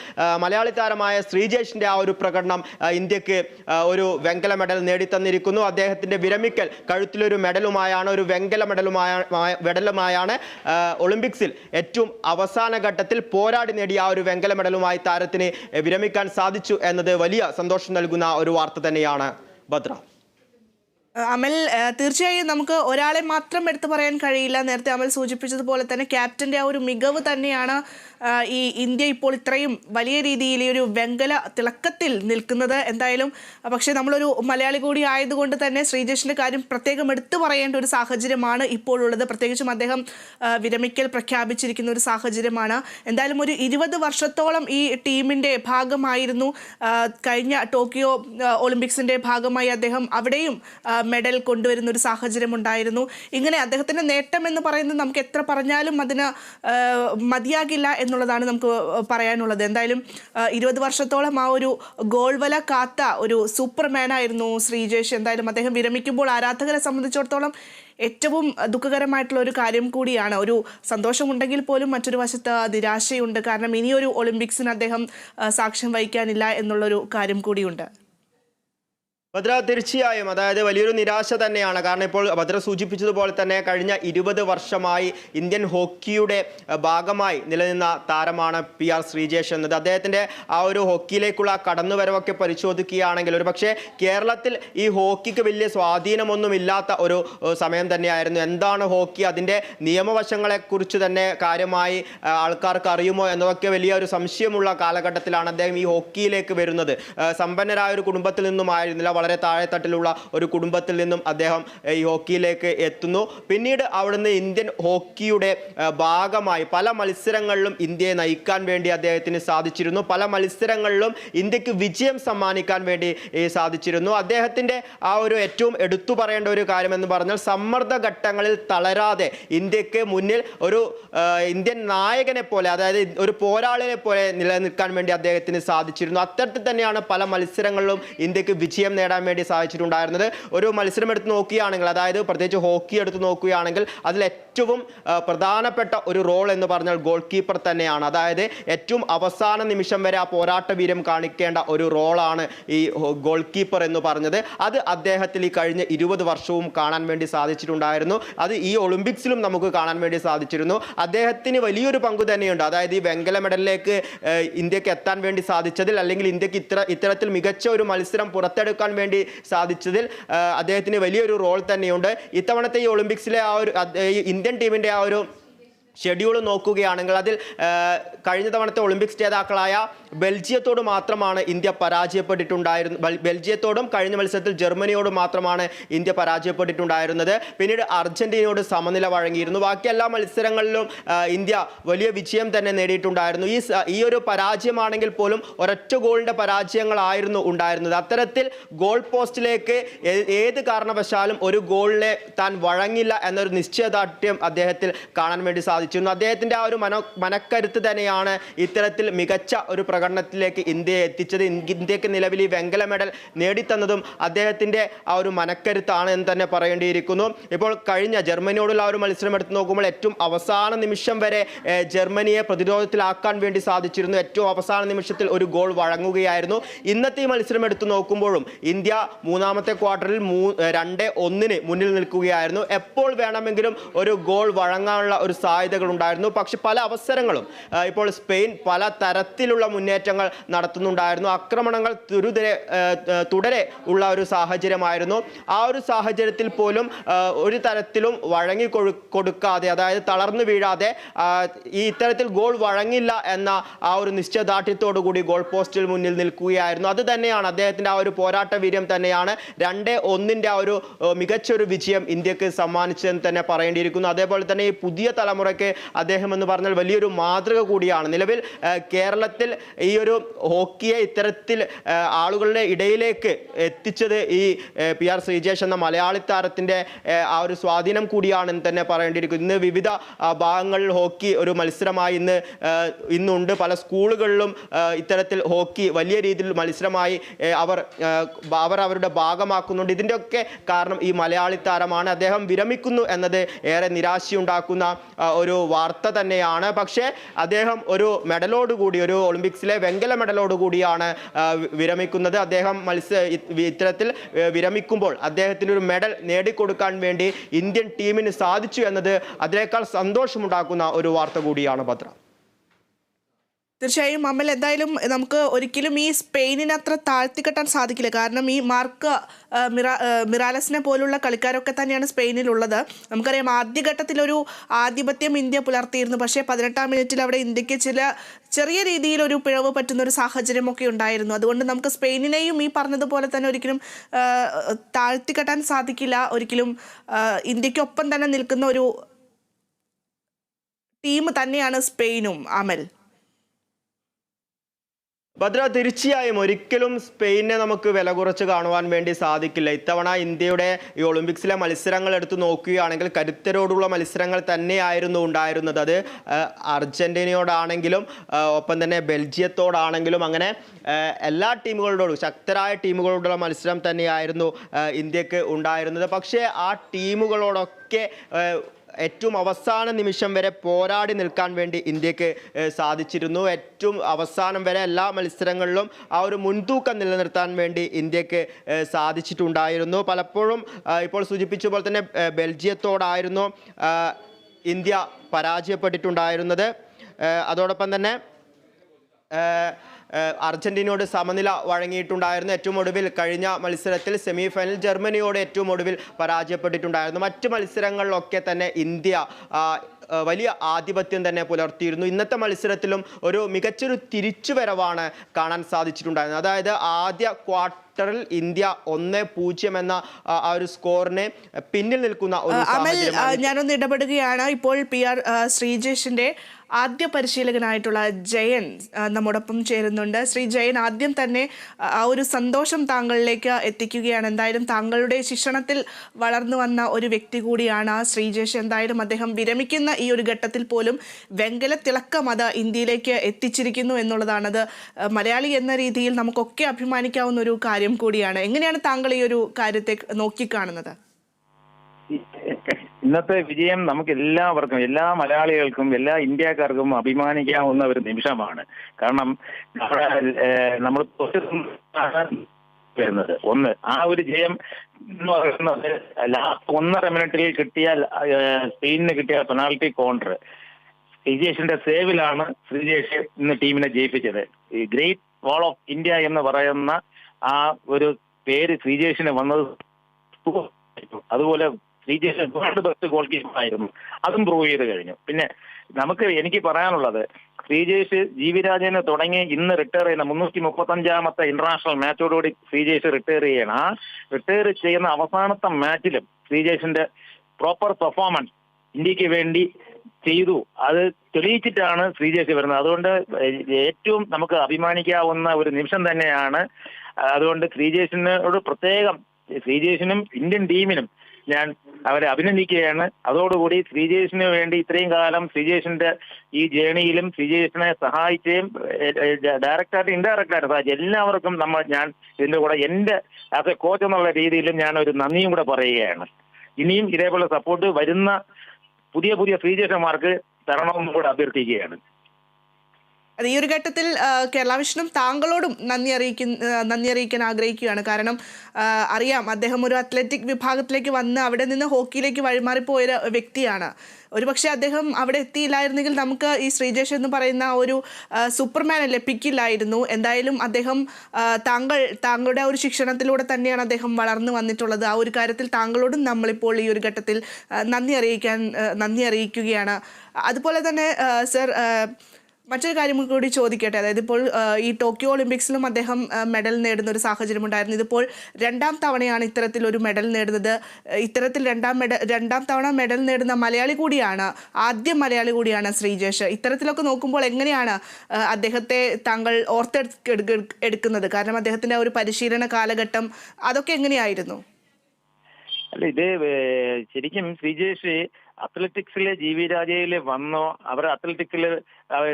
മലയാളി താരമായ ശ്രീജേഷിന്റെ ആ ഒരു പ്രകടനം ഇന്ത്യയ്ക്ക് ഒരു വെങ്കല മെഡൽ നേടിത്തന്നിരിക്കുന്നു. അദ്ദേഹത്തിന്റെ വിരമിക്കൽ കഴുത്തിലൊരു മെഡലുമായാണ് ഒരു വെങ്കല മെഡലുമായ മെഡലുമായാണ് ഒളിമ്പിക്സിൽ ഏറ്റവും അവസാന ഘട്ടത്തിൽ പോരാടി നേടിയ ആ ഒരു വെങ്കല മെഡലുമായി താരത്തിന് വിരമിക്കാൻ സാധിച്ചു എന്നത് വലിയ സന്തോഷം നൽകുന്ന ഒരു വാർത്ത തന്നെയാണ്. ഭദ്ര. അമൽ തീർച്ചയായും നമുക്ക് ഒരാളെ മാത്രം എടുത്തു പറയാൻ കഴിയില്ല. നേരത്തെ അമൽ സൂചിപ്പിച്ചതുപോലെ തന്നെ ക്യാപ്റ്റന്റെ ആ ഒരു മികവ് തന്നെയാണ് ഈ ഇന്ത്യ ഇപ്പോൾ ഇത്രയും വലിയ രീതിയിൽ ഒരു വെങ്കല തിളക്കത്തിൽ നിൽക്കുന്നത് എന്തായാലും പക്ഷേ നമ്മളൊരു മലയാളി കൂടി ആയതുകൊണ്ട് തന്നെ ശ്രീജേഷിന്റെ കാര്യം പ്രത്യേകം എടുത്തു പറയേണ്ട ഒരു സാഹചര്യമാണ് ഇപ്പോഴുള്ളത്. പ്രത്യേകിച്ചും അദ്ദേഹം വിരമിക്കൽ പ്രഖ്യാപിച്ചിരിക്കുന്ന ഒരു സാഹചര്യമാണ്. എന്തായാലും ഒരു ഇരുപത് വർഷത്തോളം ഈ ടീമിന്റെ ഭാഗമായിരുന്നു. കഴിഞ്ഞ ടോക്കിയോ ഒളിമ്പിക്സിന്റെ ഭാഗമായി അദ്ദേഹം അവിടെയും മെഡൽ കൊണ്ടുവരുന്ന ഒരു സാഹചര്യം ഉണ്ടായിരുന്നു ഇങ്ങനെ അദ്ദേഹത്തിന്റെ നേട്ടം എന്ന് പറയുന്നത് നമുക്ക് എത്ര പറഞ്ഞാലും അതിന് മതിയാകില്ല എന്നുള്ളതാണ് നമുക്ക് പറയാനുള്ളത്. എന്തായാലും ഇരുപത് വർഷത്തോളം ആ ഒരു ഗോൾവല കാത്ത ഒരു സൂപ്പർമാൻ ആയിരുന്നു ശ്രീജേഷ് എന്തായാലും അദ്ദേഹം വിരമിക്കുമ്പോൾ ആരാധകരെ സംബന്ധിച്ചിടത്തോളം ഏറ്റവും ദുഃഖകരമായിട്ടുള്ള ഒരു കാര്യം കൂടിയാണ്. ഒരു സന്തോഷമുണ്ടെങ്കിൽ പോലും മറ്റൊരു വശത്ത് നിരാശയുണ്ട്. കാരണം ഇനിയൊരു ഒളിമ്പിക്സിന് അദ്ദേഹം സാക്ഷ്യം വഹിക്കാനില്ല എന്നുള്ളൊരു കാര്യം കൂടിയുണ്ട്. ഭദ്ര തീർച്ചയായും അതായത് വലിയൊരു നിരാശ തന്നെയാണ്. കാരണം ഇപ്പോൾ ഭദ്ര സൂചിപ്പിച്ചതുപോലെ തന്നെ കഴിഞ്ഞ ഇരുപത് വർഷമായി ഇന്ത്യൻ ഹോക്കിയുടെ ഭാഗമായി നിലനിന്ന താരമാണ് പി ആർ ശ്രീജേഷ് എന്നത്. അദ്ദേഹത്തിന്റെ ആ ഒരു ഹോക്കിയിലേക്കുള്ള കടന്നുവരവൊക്കെ പരിശോധിക്കുകയാണെങ്കിൽ ഒരു പക്ഷേ കേരളത്തിൽ ഈ ഹോക്കിക്ക് വലിയ സ്വാധീനമൊന്നുമില്ലാത്ത ഒരു സമയം തന്നെയായിരുന്നു. എന്താണ് ഹോക്കി? അതിന്റെ നിയമവശങ്ങളെക്കുറിച്ച് തന്നെ കാര്യമായി ആൾക്കാർക്ക് അറിയുമോ എന്നതൊക്കെ വലിയ ഒരു സംശയമുള്ള കാലഘട്ടത്തിലാണ് അദ്ദേഹം ഈ ഹോക്കിയിലേക്ക് വരുന്നത്. സമ്പന്നരായ ഒരു കുടുംബത്തിൽ നിന്നും ആയിരുന്നില്ല വളരെ താഴെത്തട്ടിലുള്ള ഒരു കുടുംബത്തിൽ നിന്നും അദ്ദേഹം ഈ ഹോക്കിയിലേക്ക് എത്തുന്നു. പിന്നീട് അവിടുന്ന് ഇന്ത്യൻ ഹോക്കിയുടെ ഭാഗമായി പല മത്സരങ്ങളിലും ഇന്ത്യയെ നയിക്കാൻ വേണ്ടി അദ്ദേഹത്തിന് സാധിച്ചിരുന്നു. പല മത്സരങ്ങളിലും ഇന്ത്യയ്ക്ക് വിജയം സമ്മാനിക്കാൻ വേണ്ടി സാധിച്ചിരുന്നു. അദ്ദേഹത്തിന്റെ ആ ഒരു ഏറ്റവും എടുത്തു പറയേണ്ട ഒരു കാര്യമെന്ന് പറഞ്ഞാൽ സമ്മർദ്ദ ഘട്ടങ്ങളിൽ തളരാതെ ഇന്ത്യയ്ക്ക് മുന്നിൽ ഒരു ഇന്ത്യൻ നായകനെ പോലെ അതായത് ഒരു പോരാളിനെ പോലെ നിലനിൽക്കാൻ വേണ്ടി അദ്ദേഹത്തിന് സാധിച്ചിരുന്നു. അത്തരത്തിൽ തന്നെയാണ് പല മത്സരങ്ങളിലും ഇന്ത്യയ്ക്ക് വിജയം നേടാൻ വേണ്ടി സാധിച്ചിട്ടുണ്ടായിരുന്നത്. ഒരു മത്സരം എടുത്ത് നോക്കുകയാണെങ്കിൽ അതായത് പ്രത്യേകിച്ച് ഹോക്കി എടുത്ത് നോക്കുകയാണെങ്കിൽ അതിൽ ഏറ്റവും പ്രധാനപ്പെട്ട ഒരു റോൾ എന്ന് പറഞ്ഞാൽ ഗോൾ കീപ്പർ തന്നെയാണ്. അതായത് ഏറ്റവും അവസാന നിമിഷം വരെ ആ പോരാട്ട വീര്യം കാണിക്കേണ്ട ഒരു റോളാണ് ഈ ഗോൾ കീപ്പർ എന്ന് പറഞ്ഞത്. അത് അദ്ദേഹത്തിൽ ഈ കഴിഞ്ഞ ഇരുപത് വർഷവും കാണാൻ വേണ്ടി സാധിച്ചിട്ടുണ്ടായിരുന്നു. അത് ഈ ഒളിമ്പിക്സിലും നമുക്ക് കാണാൻ വേണ്ടി സാധിച്ചിരുന്നു. അദ്ദേഹത്തിന് വലിയൊരു പങ്ക് തന്നെയുണ്ട്. അതായത് ഈ വെങ്കല മെഡലിലേക്ക് ഇന്ത്യയ്ക്ക് എത്താൻ വേണ്ടി സാധിച്ചതിൽ അല്ലെങ്കിൽ ഇന്ത്യയ്ക്ക് ഇത്ര ഇത്തരത്തിൽ മികച്ച ഒരു മത്സരം പുറത്തെടുക്കാൻ വേണ്ടി സാധിച്ചതിൽ അദ്ദേഹത്തിന് വലിയൊരു റോൾ തന്നെയുണ്ട്. ഇത്തവണത്തെ ഈ ഒളിമ്പിക്സിലെ ആ ഒരു ഈ ഇന്ത്യൻ ടീമിന്റെ ആ ഒരു ഷെഡ്യൂൾ നോക്കുകയാണെങ്കിൽ അതിൽ കഴിഞ്ഞ തവണത്തെ ഒളിമ്പിക്സ് ജേതാക്കളായ ബെൽജിയത്തോട് മാത്രമാണ് ഇന്ത്യ പരാജയപ്പെട്ടിട്ടുണ്ടായിരുന്നു ബെൽജിയത്തോടും കഴിഞ്ഞ മത്സരത്തിൽ ജർമ്മനിയോടും മാത്രമാണ് ഇന്ത്യ പരാജയപ്പെട്ടിട്ടുണ്ടായിരുന്നത്. പിന്നീട് അർജന്റീനയോട് സമനില വഴങ്ങിയിരുന്നു. ബാക്കി എല്ലാ മത്സരങ്ങളിലും ഇന്ത്യ വലിയ വിജയം തന്നെ നേടിയിട്ടുണ്ടായിരുന്നു. ഈ ഈ ഒരു പരാജയമാണെങ്കിൽ പോലും ഒരൊറ്റ ഗോളിന്റെ പരാജയങ്ങളായിരുന്നു ഉണ്ടായിരുന്നത്. അത്തരത്തിൽ ഗോൾ പോസ്റ്റിലേക്ക് ഏത് കാരണവശാലും ഒരു ഗോളിനെ താൻ വഴങ്ങില്ല എന്നൊരു നിശ്ചയദാർഢ്യം അദ്ദേഹത്തിൽ കാണാൻ വേണ്ടി സാധിച്ചിരുന്നു. അദ്ദേഹത്തിന്റെ ആ ഒരു മനോ മനക്കരുത്ത് തന്നെയാണ് ഇത്തരത്തിൽ മികച്ച ഒരു പ്രകടനത്തിലേക്ക് ഇന്ത്യയെ എത്തിച്ചത്. ഇന്ത്യ- ഇന്ത്യയ്ക്ക് നിലവിൽ ഈ വെങ്കല മെഡൽ നേടിത്തന്നതും അദ്ദേഹത്തിന്റെ ആ ഒരു മനക്കരുത്താണ് എന്ന് തന്നെ പറയേണ്ടിയിരിക്കുന്നു. ഇപ്പോൾ കഴിഞ്ഞ ജർമ്മനിയോടുള്ള ആ ഒരു മത്സരം എടുത്ത് നോക്കുമ്പോൾ ഏറ്റവും അവസാന നിമിഷം വരെ ജർമ്മനിയെ പ്രതിരോധത്തിലാക്കാൻ വേണ്ടി സാധിച്ചിരുന്നു. ഏറ്റവും അവസാന നിമിഷത്തിൽ ഒരു ഗോൾ വഴങ്ങുകയായിരുന്നു. ഇന്നത്തെ ഈ മത്സരം എടുത്തു നോക്കുമ്പോഴും ഇന്ത്യ മൂന്നാമത്തെ ക്വാർട്ടറിൽ മൂ രണ്ട് ഒന്നിന് മുന്നിൽ നിൽക്കുകയായിരുന്നു. എപ്പോൾ വേണമെങ്കിലും ഒരു ഗോൾ വഴങ്ങാനുള്ള ഒരു സാധ്യതകൾ ഉണ്ടായിരുന്നു പക്ഷെ പല അവസരങ്ങളും ഇപ്പോൾ സ്പെയിൻ പല തരത്തിലുള്ള മുന്നേറ്റങ്ങൾ നടത്തുന്നുണ്ടായിരുന്നു. ആക്രമണങ്ങൾ തുരുതരെ തുടരെ ഉള്ള ഒരു സാഹചര്യമായിരുന്നു. ആ ഒരു സാഹചര്യത്തിൽ പോലും ഒരു തരത്തിലും വഴങ്ങി കൊടുക്കാതെ അതായത് തളർന്നു വീഴാതെ ഈ ഇത്തരത്തിൽ ഗോൾ വഴങ്ങില്ല എന്ന ആ ഒരു നിശ്ചയദാർഢ്യത്തോടു കൂടി ഗോൾ പോസ്റ്റിൽ മുന്നിൽ നിൽക്കുകയായിരുന്നു. അത് തന്നെയാണ് അദ്ദേഹത്തിന്റെ ആ ഒരു പോരാട്ട വീര്യം തന്നെയാണ് രണ്ട് ഒന്നിന്റെ ആ ഒരു മികച്ചൊരു വിജയം ഇന്ത്യയ്ക്ക് സമ്മാനിച്ചതെന്ന് തന്നെ പറയേണ്ടിയിരിക്കുന്നു. അതേപോലെ തന്നെ ഈ പുതിയ തലമുറയ്ക്ക് അദ്ദേഹം എന്ന് പറഞ്ഞാൽ വലിയൊരു മാതൃക കൂടിയാണ്. നിലവിൽ കേരളത്തിൽ ഈ ഒരു ഹോക്കിയെ ഇത്തരത്തിൽ ആളുകളുടെ ഇടയിലേക്ക് എത്തിച്ചത് ഈ പി ആർ ശ്രീജേഷ് എന്ന മലയാളി താരത്തിന്റെ ആ ഒരു സ്വാധീനം കൂടിയാണെന്ന് തന്നെ പറയേണ്ടിയിരിക്കുന്നു. ഇന്ന് വിവിധ ഭാഗങ്ങളിൽ ഹോക്കി ഒരു മത്സരമായി ഇന്ന് ഇന്നുണ്ട്. പല സ്കൂളുകളിലും ഇത്തരത്തിൽ ഹോക്കി വലിയ രീതിയിൽ മത്സരമായി അവർ അവർ അവരുടെ ഭാഗമാക്കുന്നുണ്ട്. ഇതിന്റെയൊക്കെ കാരണം ഈ മലയാളി താരമാണ്. അദ്ദേഹം വിരമിക്കുന്നു എന്നത് ഏറെ നിരാശയുണ്ടാക്കുന്ന ആ, ഒരു വാർത്ത തന്നെയാണ്. പക്ഷേ അദ്ദേഹം ഒരു മെഡലോടുകൂടി ഒരു ഒളിമ്പിക്സിലെ വെങ്കല മെഡലോടുകൂടിയാണ് കൂടിയാണ് വിരമിക്കുന്നത്. അദ്ദേഹം മത്സര ഇ- ഇത്തരത്തിൽ വിരമിക്കുമ്പോൾ അദ്ദേഹത്തിന് ഒരു മെഡൽ നേടിക്കൊടുക്കാൻ വേണ്ടി ഇന്ത്യൻ ടീമിന് സാധിച്ചു എന്നത് അതിനേക്കാൾ സന്തോഷമുണ്ടാക്കുന്ന ഒരു വാർത്ത കൂടിയാണ് ഭദ്ര. തീർച്ചയായും അമ്മൽ എന്തായാലും നമുക്ക് ഒരിക്കലും ഈ സ്പെയിനിനെ അത്ര താഴ്ത്തിക്കെട്ടാൻ സാധിക്കില്ല. കാരണം ഈ മാർക്ക് മിറാ മിറ മിറാലസിനെ പോലുള്ള കളിക്കാരൊക്കെ തന്നെയാണ് സ്പെയിനിലുള്ളത്. നമുക്കറിയാം ആദ്യഘട്ടത്തിലൊരു ആധിപത്യം ഇന്ത്യ പുലർത്തിയിരുന്നു. പക്ഷേ പതിനെട്ടാം മിനിറ്റിൽ അവിടെ ഇന്ത്യയ്ക്ക് ചില ചെറിയ രീതിയിൽ ഒരു പിഴവ് പറ്റുന്ന ഒരു സാഹചര്യമൊക്കെ ഉണ്ടായിരുന്നു. അതുകൊണ്ട് നമുക്ക് സ്പെയിനിനെയും ഈ പറഞ്ഞതുപോലെ തന്നെ ഒരിക്കലും താഴ്ത്തി താഴ്ത്തിക്കെട്ടാൻ സാധിക്കില്ല. ഒരിക്കലും ഇന്ത്യക്കൊപ്പം തന്നെ നിൽക്കുന്ന ഒരു ടീം തന്നെയാണ് സ്പെയിനും അമൽ. ഭദ്ര തീർച്ചയായും ഒരിക്കലും സ്പെയിനെ നമുക്ക് വില കുറച്ച് കാണുവാൻ വേണ്ടി സാധിക്കില്ല. ഇത്തവണ ഇന്ത്യയുടെ ഈ ഒളിമ്പിക്സിലെ മത്സരങ്ങൾ എടുത്തു നോക്കുകയാണെങ്കിൽ കരുത്തരോടുള്ള മത്സരങ്ങൾ തന്നെയായിരുന്നു ഉണ്ടായിരുന്നത്. അത് അർജന്റീനയോടാണെങ്കിലും ഒപ്പം തന്നെ ബെൽജിയത്തോടാണെങ്കിലും അങ്ങനെ എല്ലാ ടീമുകളോടും ശക്തരായ ടീമുകളോടുള്ള മത്സരം തന്നെയായിരുന്നു ഇന്ത്യയ്ക്ക് ഉണ്ടായിരുന്നത്. പക്ഷേ ആ ടീമുകളോടൊക്കെ ഏറ്റവും അവസാന നിമിഷം വരെ പോരാടി നിൽക്കാൻ വേണ്ടി ഇന്ത്യയ്ക്ക് സാധിച്ചിരുന്നു. ഏറ്റവും അവസാനം വരെ എല്ലാ മത്സരങ്ങളിലും ആ ഒരു മുൻതൂക്കം നിലനിർത്താൻ വേണ്ടി ഇന്ത്യയ്ക്ക് സാധിച്ചിട്ടുണ്ടായിരുന്നു. പലപ്പോഴും ഇപ്പോൾ സൂചിപ്പിച്ച പോലെ തന്നെ ബെൽജിയത്തോടായിരുന്നു ഇന്ത്യ പരാജയപ്പെട്ടിട്ടുണ്ടായിരുന്നത്. അതോടൊപ്പം തന്നെ അർജന്റീനയോട് സമനില വഴങ്ങിയിട്ടുണ്ടായിരുന്നു. ഏറ്റവും ഒടുവിൽ കഴിഞ്ഞ മത്സരത്തിൽ സെമി ഫൈനൽ ജർമ്മനിയോട് ഏറ്റവും ഒടുവിൽ പരാജയപ്പെട്ടിട്ടുണ്ടായിരുന്നു. മറ്റ് മത്സരങ്ങളിലൊക്കെ തന്നെ ഇന്ത്യ വലിയ ആധിപത്യം തന്നെ പുലർത്തിയിരുന്നു. ഇന്നത്തെ മത്സരത്തിലും ഒരു മികച്ചൊരു തിരിച്ചുവരവാണ് കാണാൻ സാധിച്ചിട്ടുണ്ടായിരുന്നത്. അതായത് ആദ്യ ക്വാർട്ടറിൽ ഇന്ത്യ ഒന്ന് പൂജ്യം എന്ന ആ, ഒരു സ്കോറിന് പിന്നിൽ നിൽക്കുന്ന ഒരു അമൽ ഞാനൊന്ന് ഇടപെടുകയാണ്. ഇപ്പോൾ പി ആർ ശ്രീജേഷിന്റെ ആദ്യ പരിശീലകനായിട്ടുള്ള ജയൻ നമ്മോടൊപ്പം ചേരുന്നുണ്ട്. ശ്രീ ജയൻ ആദ്യം തന്നെ ആ, ഒരു സന്തോഷം താങ്കളിലേക്ക് എത്തിക്കുകയാണ്. എന്തായാലും താങ്കളുടെ ശിക്ഷണത്തിൽ വളർന്നു വന്ന ഒരു വ്യക്തി കൂടിയാണ് ശ്രീജേഷ് എന്തായാലും അദ്ദേഹം വിരമിക്കുന്ന ഈ ഒരു ഘട്ടത്തിൽ പോലും വെങ്കല തിളക്കം അത് ഇന്ത്യയിലേക്ക് എത്തിച്ചിരിക്കുന്നു എന്നുള്ളതാണത്. മലയാളി എന്ന രീതിയിൽ നമുക്കൊക്കെ അഭിമാനിക്കാവുന്ന ഒരു കാര്യം കൂടിയാണ്. എങ്ങനെയാണ് താങ്കൾ ഈ ഒരു കാര്യത്തെ നോക്കിക്കാണുന്നത്? [LAUGHS] ഇന്നത്തെ വിജയം നമുക്ക് എല്ലാവർക്കും എല്ലാ മലയാളികൾക്കും എല്ലാ ഇന്ത്യക്കാർക്കും അഭിമാനിക്കാവുന്ന ഒരു നിമിഷമാണ്. കാരണം നമ്മുടെ, നമ്മൾ വരുന്നത് [LAUGHS] ഒന്ന് ആ ഒരു ജയം എന്ന് പറയുന്നത് ലാസ്റ്റ് ഒന്നര മിനിറ്റിൽ കിട്ടിയ സ്പെയിനിന് കിട്ടിയ പെനാൾട്ടി കോണ്ടർ ശ്രീജേഷിന്റെ സേവിലാണ് ശ്രീജേഷ് ഇന്ന് ടീമിനെ ജയിപ്പിച്ചത്. ഈ ഗ്രേറ്റ് വാൾ ഓഫ് ഇന്ത്യ എന്ന് പറയുന്ന ആ ഒരു പേര് ശ്രീജേഷിന് വന്നത്. അതുപോലെ Sreejesh world best goalkeeper ആയിരുന്നു അതും പ്രൂവ് ചെയ്ത് കഴിഞ്ഞു. പിന്നെ നമുക്ക് എനിക്ക് പറയാനുള്ളത് ശ്രീജേഷ് ജീവിരാജന് തുടങ്ങി ഇന്ന് റിട്ടയർ ചെയ്യുന്ന മുന്നൂറ്റി മുപ്പത്തി അഞ്ചാമത്തെ ഇന്റർനാഷണൽ മാച്ചോടുകൂടി ശ്രീജേഷ് റിട്ടയർ ചെയ്യണം ആ റിട്ടയർ ചെയ്യുന്ന അവസാനത്തെ മാച്ചിലും ശ്രീജേഷിന്റെ പ്രോപ്പർ പെർഫോമൻസ് ഇന്ത്യയ്ക്ക് വേണ്ടി ചെയ്തു. അത് തെളിയിച്ചിട്ടാണ് ശ്രീജേഷ് വരുന്നത്. അതുകൊണ്ട് ഏറ്റവും നമുക്ക് അഭിമാനിക്കാവുന്ന ഒരു നിമിഷം തന്നെയാണ്. അതുകൊണ്ട് ശ്രീജേഷിനോട് പ്രത്യേകം ശ്രീജേഷിനും ഇന്ത്യൻ ടീമിനും ഞാൻ അവരെ അഭിനന്ദിക്കുകയാണ്. അതോടുകൂടി ശ്രീജേഷിന് വേണ്ടി ഇത്രയും കാലം ശ്രീജേഷിന്റെ ഈ ജേണിയിലും ശ്രീജേഷിനെ സഹായിക്കുകയും ഡയറക്റ്റായിട്ട് ഇൻഡയറക്റ്റായിട്ട് സഹായിച്ചു എല്ലാവർക്കും നമ്മൾ ഞാൻ ഇതിന്റെ കൂടെ എന്റെ ആസ് എ കോച്ച് എന്നുള്ള രീതിയിലും ഞാൻ ഒരു നന്ദിയും കൂടെ പറയുകയാണ്. ഇനിയും ഇതേപോലെ സപ്പോർട്ട് വരുന്ന പുതിയ പുതിയ ശ്രീജേഷന്മാർക്ക് തരണമെന്നും കൂടെ അഭ്യർത്ഥിക്കുകയാണ്. അത് ഈ ഒരു ഘട്ടത്തിൽ കേരള വിഷ്ണു താങ്കളോടും നന്ദി അറിയിക്കുന്ന നന്ദി അറിയിക്കാൻ ആഗ്രഹിക്കുകയാണ്. കാരണം അറിയാം അദ്ദേഹം ഒരു അത്ലറ്റിക് വിഭാഗത്തിലേക്ക് വന്ന് അവിടെ നിന്ന് ഹോക്കിയിലേക്ക് വഴിമാറിപ്പോയ വ്യക്തിയാണ്. ഒരുപക്ഷെ അദ്ദേഹം അവിടെ എത്തിയില്ലായിരുന്നെങ്കിൽ നമുക്ക് ഈ ശ്രീജേഷ് എന്ന് പറയുന്ന ഒരു സൂപ്പർമാനെ ലഭിക്കില്ലായിരുന്നു. എന്തായാലും അദ്ദേഹം താങ്കൾ താങ്കളുടെ ആ ഒരു ശിക്ഷണത്തിലൂടെ തന്നെയാണ് അദ്ദേഹം വളർന്നു വന്നിട്ടുള്ളത്. ആ ഒരു കാര്യത്തിൽ താങ്കളോടും നമ്മളിപ്പോൾ ഈ ഒരു ഘട്ടത്തിൽ നന്ദി അറിയിക്കാൻ നന്ദി അറിയിക്കുകയാണ്. അതുപോലെ തന്നെ സർ മറ്റൊരു കാര്യം കൂടി ചോദിക്കട്ടെ. അതായത് ഇപ്പോൾ ഈ ടോക്കിയോ ഒളിമ്പിക്സിലും അദ്ദേഹം മെഡൽ നേടുന്ന ഒരു സാഹചര്യം ഉണ്ടായിരുന്നു. ഇതിപ്പോൾ രണ്ടാം തവണയാണ് ഇത്തരത്തിൽ ഒരു മെഡൽ നേടുന്നത്. ഇത്തരത്തിൽ രണ്ടാം മെഡൽ രണ്ടാം തവണ മെഡൽ നേടുന്ന മലയാളി കൂടിയാണ് ആദ്യ മലയാളി കൂടിയാണ് ശ്രീജേഷ്. ഇത്തരത്തിലൊക്കെ നോക്കുമ്പോൾ എങ്ങനെയാണ് അദ്ദേഹത്തെ താങ്കൾ ഓർത്തെടുക്കുന്നത് കാരണം അദ്ദേഹത്തിന്റെ ഒരു പരിശീലന കാലഘട്ടം അതൊക്കെ എങ്ങനെയായിരുന്നു? അല്ല ഇത് ശരിക്കും ശ്രീജേഷ് അത്ലറ്റിക്സിലെ ജി വി വന്നോ അവർ അത്ലറ്റിക്സിൽ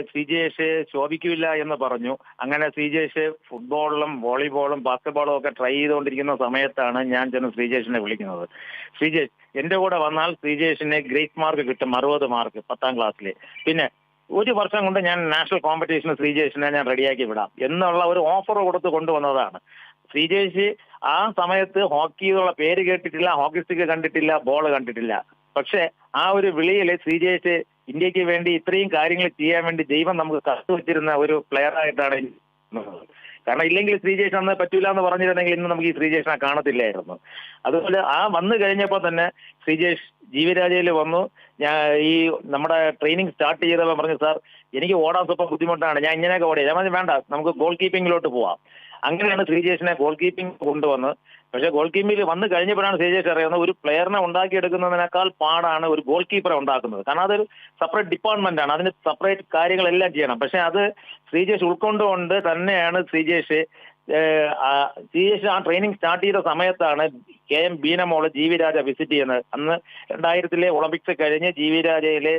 ശ്രീജേഷ് ശോഭിക്കില്ല എന്ന് പറഞ്ഞു. അങ്ങനെ സി ശ്രീജേഷ് ഫുട്ബോളിലും വോളിബോളും ബാസ്കറ്റ്ബോളും ഒക്കെ ട്രൈ ചെയ്തുകൊണ്ടിരിക്കുന്ന സമയത്താണ് ഞാൻ ചെന്ന് ശ്രീജേഷിനെ വിളിക്കുന്നത്. ശ്രീജേഷ് എന്റെ കൂടെ വന്നാൽ ശ്രീജേഷിന് ഗ്രേറ്റ് മാർക്ക് കിട്ടും അറുപത് മാർക്ക് പത്താം ക്ലാസ്സിലെ. പിന്നെ ഒരു വർഷം കൊണ്ട് ഞാൻ നാഷണൽ കോമ്പറ്റീഷന് ശ്രീജേഷിനെ ഞാൻ റെഡിയാക്കി വിടാം എന്നുള്ള ഒരു ഓഫർ കൊടുത്ത് കൊണ്ടുവന്നതാണ്. ശ്രീജേഷ് ആ സമയത്ത് ഹോക്കി എന്നുള്ള പേര് കേട്ടിട്ടില്ല ഹോക്കി സ്റ്റിക്ക് കണ്ടിട്ടില്ല ബോൾ കണ്ടിട്ടില്ല. പക്ഷെ ആ ഒരു വിളിയിൽ ശ്രീജേഷ് ഇന്ത്യയ്ക്ക് വേണ്ടി ഇത്രയും കാര്യങ്ങൾ ചെയ്യാൻ വേണ്ടി ദൈവം നമുക്ക് കത്തുവച്ചിരുന്ന ഒരു പ്ലെയർ ആയിട്ടാണ് കാരണം ഇല്ലെങ്കിൽ ശ്രീജേഷ് അന്ന് പറ്റൂല എന്ന് പറഞ്ഞിരുന്നെങ്കിൽ ഇന്ന് നമുക്ക് ഈ ശ്രീജേഷനെ കാണത്തില്ലായിരുന്നു. അതുപോലെ ആ വന്നു കഴിഞ്ഞപ്പോൾ തന്നെ ശ്രീജേഷ് ജീവിരാജയിൽ വന്നു. ഞാൻ ഈ നമ്മുടെ ട്രെയിനിങ് സ്റ്റാർട്ട് ചെയ്തപ്പോൾ പറഞ്ഞു സാർ എനിക്ക് ഓടാൻ സ്വപ്പം ബുദ്ധിമുട്ടാണ്. ഞാൻ ഇങ്ങനെയൊക്കെ ഓടിയ ഞാൻ വേണ്ട നമുക്ക് ഗോൾ കീപ്പിംഗിലോട്ട് പോവാം. അങ്ങനെയാണ് ശ്രീജേഷിനെ ഗോൾ കീപ്പിംഗ് കൊണ്ടുവന്ന് പക്ഷേ ഗോൾ കീപ്പിംഗിൽ വന്ന് കഴിഞ്ഞപ്പോഴാണ് ശ്രീജേഷ് അറിയുന്നത് ഒരു പ്ലെയറിനെ ഉണ്ടാക്കിയെടുക്കുന്നതിനേക്കാൾ പാടാണ് ഒരു ഗോൾ കീപ്പറെ ഉണ്ടാക്കുന്നത്. കാരണം അതൊരു സെപ്പറേറ്റ് ഡിപ്പാർട്ട്മെന്റ് ആണ്. അതിന് സെപ്പറേറ്റ് കാര്യങ്ങളെല്ലാം ചെയ്യണം. പക്ഷെ അത് ശ്രീജേഷ് ഉൾക്കൊണ്ടുകൊണ്ട് തന്നെയാണ് ശ്രീജേഷ് ശ്രീജേഷ് ആ ട്രെയിനിങ് സ്റ്റാർട്ട് ചെയ്ത സമയത്താണ് K M Beenamol G V Raja visit ചെയ്യുന്നത്. അന്ന് രണ്ടായിരത്തിലെ ഒളിമ്പിക്സ് കഴിഞ്ഞ് ജി വി രാജയിലെ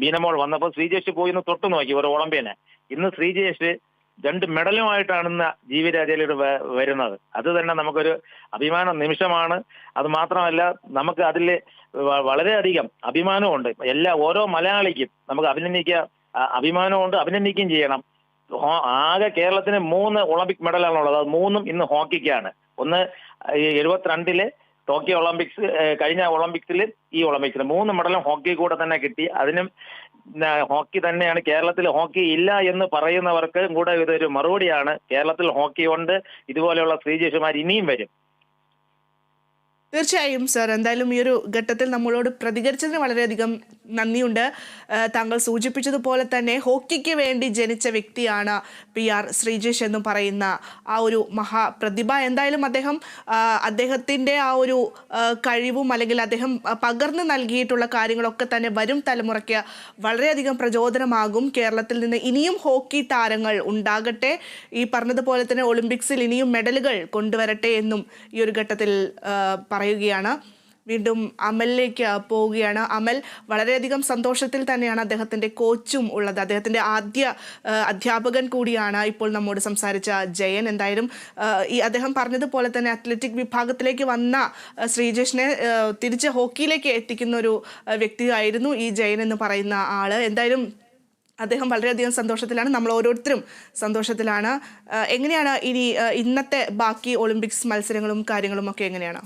ബീനമോൾ വന്നപ്പോൾ ശ്രീജേഷ് പോയി ഒന്ന് തൊട്ടു നോക്കി ഒരു ഒളിമ്പ്യനെ. ഇന്ന് ശ്രീജേഷ് രണ്ട് മെഡലുമായിട്ടാണ് ഇന്ന് ജി വി വരുന്നത്. അത് തന്നെ നമുക്കൊരു അഭിമാന നിമിഷമാണ്. അത് മാത്രമല്ല നമുക്ക് അതിൽ വളരെയധികം അഭിമാനമുണ്ട്. എല്ലാ ഓരോ മലയാളിക്കും നമുക്ക് അഭിനന്ദിക്കുക അഭിമാനമുണ്ട് അഭിനന്ദിക്കുകയും ചെയ്യണം. ആകെ കേരളത്തിന് മൂന്ന് ഒളിമ്പിക് മെഡലാണുള്ളത്. അത് മൂന്നും ഇന്ന് ഹോക്കിക്കാണ്. ഒന്ന് എഴുപത്തിരണ്ടിൽ ടോക്കിയോ ഒളിമ്പിക്സ് കഴിഞ്ഞ ഒളിമ്പിക്സിൽ ഈ ഒളിമ്പിക്സിൽ മൂന്ന് മെഡലും ഹോക്കി കൂടെ തന്നെ കിട്ടി. അതിനും ഹോക്കി തന്നെയാണ്. കേരളത്തിൽ ഹോക്കി ഇല്ല എന്ന് പറയുന്നവർക്ക് കൂടെ ഇതൊരു മറുപടിയാണ്. കേരളത്തിൽ ഹോക്കി ഉണ്ട്. ഇതുപോലെയുള്ള ശ്രീജേഷുമാർ ഇനിയും വരും. തീർച്ചയായും സർ എന്തായാലും ഈ ഒരു ഘട്ടത്തിൽ നമ്മളോട് പ്രതികരിച്ചതിന് വളരെയധികം നന്ദിയുണ്ട്. താങ്കൾ സൂചിപ്പിച്ചതുപോലെ തന്നെ ഹോക്കിക്ക് വേണ്ടി ജനിച്ച വ്യക്തിയാണ് പി ആർ ശ്രീജേഷ് എന്ന് പറയുന്ന ആ ഒരു മഹാപ്രതിഭ. എന്തായാലും അദ്ദേഹം അദ്ദേഹത്തിന്റെ ആ ഒരു കഴിവും അല്ലെങ്കിൽ അദ്ദേഹം പകർന്നു നൽകിയിട്ടുള്ള കാര്യങ്ങളൊക്കെ തന്നെ വരും തലമുറയ്ക്ക് വളരെയധികം പ്രചോദനമാകും. കേരളത്തിൽ നിന്ന് ഇനിയും ഹോക്കി താരങ്ങൾ ഉണ്ടാകട്ടെ. ഈ പറഞ്ഞതുപോലെ തന്നെ ഒളിമ്പിക്സിൽ ഇനിയും മെഡലുകൾ കൊണ്ടുവരട്ടെ എന്നും ഈ ഒരു ഘട്ടത്തിൽ ആ, പറയുകയാണ്. വീണ്ടും അമലിലേക്ക് പോവുകയാണ്. അമൽ വളരെയധികം സന്തോഷത്തിൽ തന്നെയാണ് അദ്ദേഹത്തിന്റെ കോച്ചും ഉള്ളത്. അദ്ദേഹത്തിന്റെ ആദ്യ അധ്യാപകൻ കൂടിയാണ് ഇപ്പോൾ നമ്മോട് സംസാരിച്ച ജയൻ. എന്തായാലും ഈ അദ്ദേഹം പറഞ്ഞതുപോലെ തന്നെ അത്ലറ്റിക് വിഭാഗത്തിലേക്ക് വന്ന ശ്രീജേഷിനെ തിരിച്ച് ഹോക്കിയിലേക്ക് എത്തിക്കുന്ന ഒരു വ്യക്തിയായിരുന്നു ഈ ജയൻ എന്ന് പറയുന്ന ആൾ. എന്തായാലും അദ്ദേഹം വളരെയധികം സന്തോഷത്തിലാണ്. നമ്മൾ ഓരോരുത്തരും സന്തോഷത്തിലാണ്. എങ്ങനെയാണ് ഇനി ഇന്നത്തെ ബാക്കി ഒളിമ്പിക്സ് മത്സരങ്ങളും കാര്യങ്ങളും ഒക്കെ എങ്ങനെയാണ്?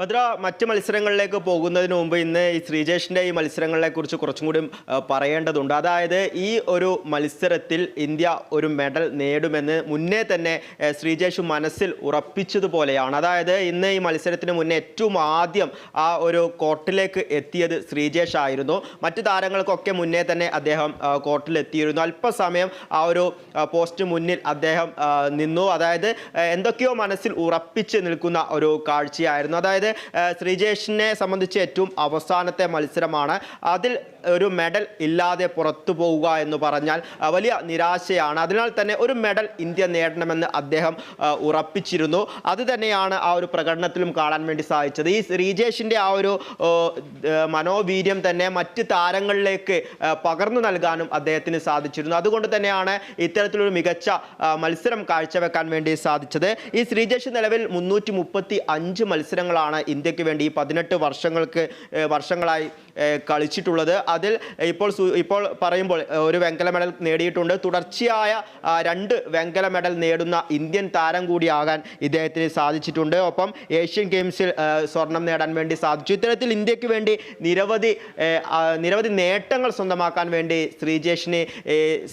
ഭദ്ര മറ്റ് മത്സരങ്ങളിലേക്ക് പോകുന്നതിന് മുമ്പ് ഇന്ന് ഈ ശ്രീജേഷിന്റെ ഈ മത്സരങ്ങളെക്കുറിച്ച് കുറച്ചും കൂടി പറയേണ്ടതുണ്ട്. അതായത് ഈ ഒരു മത്സരത്തിൽ ഇന്ത്യ ഒരു മെഡൽ നേടുമെന്ന് മുന്നേ തന്നെ ശ്രീജേഷ് മനസ്സിൽ ഉറപ്പിച്ചതുപോലെയാണ്. അതായത് ഇന്ന് ഈ മത്സരത്തിന് മുന്നേ ഏറ്റവും ആദ്യം ആ ഒരു കോർട്ടിലേക്ക് എത്തിയത് ശ്രീജേഷ് ആയിരുന്നു. മറ്റു താരങ്ങൾക്കൊക്കെ മുന്നേ തന്നെ അദ്ദേഹം കോർട്ടിലെത്തിയിരുന്നു. അല്പസമയം ആ ഒരു പോസ്റ്റ് മുന്നിൽ അദ്ദേഹം നിന്നു. അതായത് എന്തൊക്കെയോ മനസ്സിൽ ഉറപ്പിച്ച് നിൽക്കുന്ന ഒരു കാഴ്ചയായിരുന്നു. അതായത് ശ്രീജേഷിനെ സംബന്ധിച്ച് ഏറ്റവും അവസാനത്തെ മത്സരമാണ്. അതിൽ ഒരു മെഡൽ ഇല്ലാതെ പുറത്തു പോവുക എന്ന് പറഞ്ഞാൽ വലിയ നിരാശയാണ്. അതിനാൽ തന്നെ ഒരു മെഡൽ ഇന്ത്യ നേടണമെന്ന് അദ്ദേഹം ഉറപ്പിച്ചിരുന്നു. അത് തന്നെയാണ് ആ ഒരു പ്രകടനത്തിലും കാണാൻ വേണ്ടി സാധിച്ചത്. ഈ ശ്രീജേഷിന്റെ ആ ഒരു മനോവീര്യം തന്നെ മറ്റ് താരങ്ങളിലേക്ക് പകർന്നു നൽകാനും അദ്ദേഹത്തിന് സാധിച്ചിരുന്നു. അതുകൊണ്ട് തന്നെയാണ് ഇത്തരത്തിലൊരു മികച്ച മത്സരം കാഴ്ചവെക്കാൻ വേണ്ടി സാധിച്ചത്. ഈ ശ്രീജേഷ് നിലവിൽ മുന്നൂറ്റി മുപ്പത്തി അഞ്ച് മത്സരങ്ങളാണ് ഇന്ത്യയ്ക്ക് വേണ്ടി ഈ പതിനെട്ട് വർഷങ്ങൾക്ക് വർഷങ്ങളായി കളിച്ചിട്ടുള്ളത്. അതിൽ ഇപ്പോൾ ഇപ്പോൾ പറയുമ്പോൾ ഒരു വെങ്കല മെഡൽ നേടിയിട്ടുണ്ട്. തുടർച്ചയായ രണ്ട് വെങ്കല മെഡൽ നേടുന്ന ഇന്ത്യൻ താരം കൂടിയാകാൻ ഇദ്ദേഹത്തിന് സാധിച്ചിട്ടുണ്ട്. ഒപ്പം ഏഷ്യൻ ഗെയിംസിൽ സ്വർണം നേടാൻ വേണ്ടി സാധിച്ചു. ഇത്തരത്തിൽ ഇന്ത്യയ്ക്ക് വേണ്ടി നിരവധി നിരവധി നേട്ടങ്ങൾ സ്വന്തമാക്കാൻ വേണ്ടി ശ്രീജേഷിന്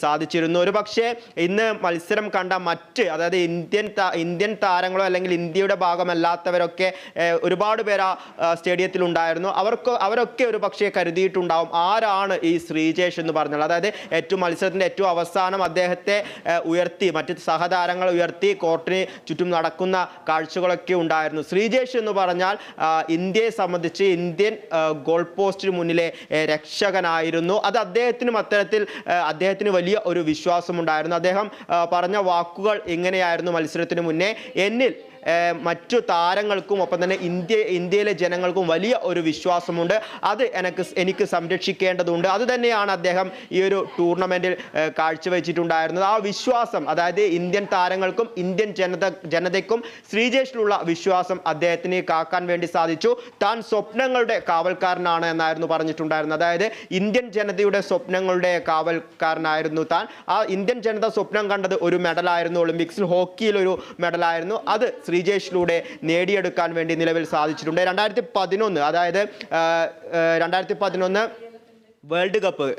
സാധിച്ചിരുന്നു. ഒരു പക്ഷേ ഇന്ന് മത്സരം കണ്ട മറ്റ് അതായത് ഇന്ത്യൻ ഇന്ത്യൻ താരങ്ങളോ അല്ലെങ്കിൽ ഇന്ത്യയുടെ ഭാഗമല്ലാത്തവരൊക്കെ ഒരുപാട് പേര് ആ, സ്റ്റേഡിയത്തിൽ ഉണ്ടായിരുന്നു അവർക്ക് അവരൊക്കെ ഒരു പക്ഷേ കരുതിയിട്ടുണ്ടാവും. ആരാണ് ഈ ശ്രീജേഷ് എന്ന് പറഞ്ഞത്? അതായത് ഏറ്റവും മത്സരത്തിന്റെ ഏറ്റവും അവസാനം അദ്ദേഹത്തെ ഉയർത്തി മറ്റ് സഹതാരങ്ങൾ ഉയർത്തി കോർട്ടിന് ചുറ്റും നടക്കുന്ന കാഴ്ചകളൊക്കെ ഉണ്ടായിരുന്നു. ശ്രീജേഷ് എന്ന് പറഞ്ഞാൽ ഇന്ത്യയെ സംബന്ധിച്ച് ഇന്ത്യൻ ഗോൾ പോസ്റ്റിന് മുന്നിലെ രക്ഷകനായിരുന്നു. അത് അദ്ദേഹത്തിനും അത്തരത്തിൽ അദ്ദേഹത്തിന് വലിയ ഒരു വിശ്വാസമുണ്ടായിരുന്നു. അദ്ദേഹം പറഞ്ഞ വാക്കുകൾ ഇങ്ങനെയായിരുന്നു മത്സരത്തിന് മുന്നേ. എന്നിൽ മറ്റു താരങ്ങൾക്കും ഒപ്പം തന്നെ ഇന്ത്യ ഇന്ത്യയിലെ ജനങ്ങൾക്കും വലിയ ഒരു വിശ്വാസമുണ്ട്. അത് എനിക്ക് എനിക്ക് സംരക്ഷിക്കേണ്ടതുണ്ട്. അത് തന്നെയാണ് അദ്ദേഹം ഈ ഒരു ടൂർണമെന്റിൽ കാഴ്ചവെച്ചിട്ടുണ്ടായിരുന്നത്. ആ വിശ്വാസം അതായത് ഇന്ത്യൻ താരങ്ങൾക്കും ഇന്ത്യൻ ജനത ജനതയ്ക്കും ശ്രീജേഷിലുള്ള വിശ്വാസം അദ്ദേഹത്തിന് കാക്കാൻ വേണ്ടി സാധിച്ചു. താൻ സ്വപ്നങ്ങളുടെ കാവൽക്കാരനാണ് എന്നായിരുന്നു പറഞ്ഞിട്ടുണ്ടായിരുന്നത്. അതായത് ഇന്ത്യൻ ജനതയുടെ സ്വപ്നങ്ങളുടെ കാവൽക്കാരനായിരുന്നു താൻ. ആ ഇന്ത്യൻ ജനത സ്വപ്നം കണ്ടത് ഒരു മെഡലായിരുന്നു. ഒളിമ്പിക്സിൽ ഹോക്കിയിൽ ഒരു മെഡലായിരുന്നു. അത് ശ്രീജേഷിലൂടെ നേടിയെടുക്കാൻ വേണ്ടി നിലവിൽ സാധിച്ചിട്ടുണ്ട്. രണ്ടായിരത്തി പതിനൊന്ന് അതായത് രണ്ടായിരത്തി പതിനൊന്ന് world cup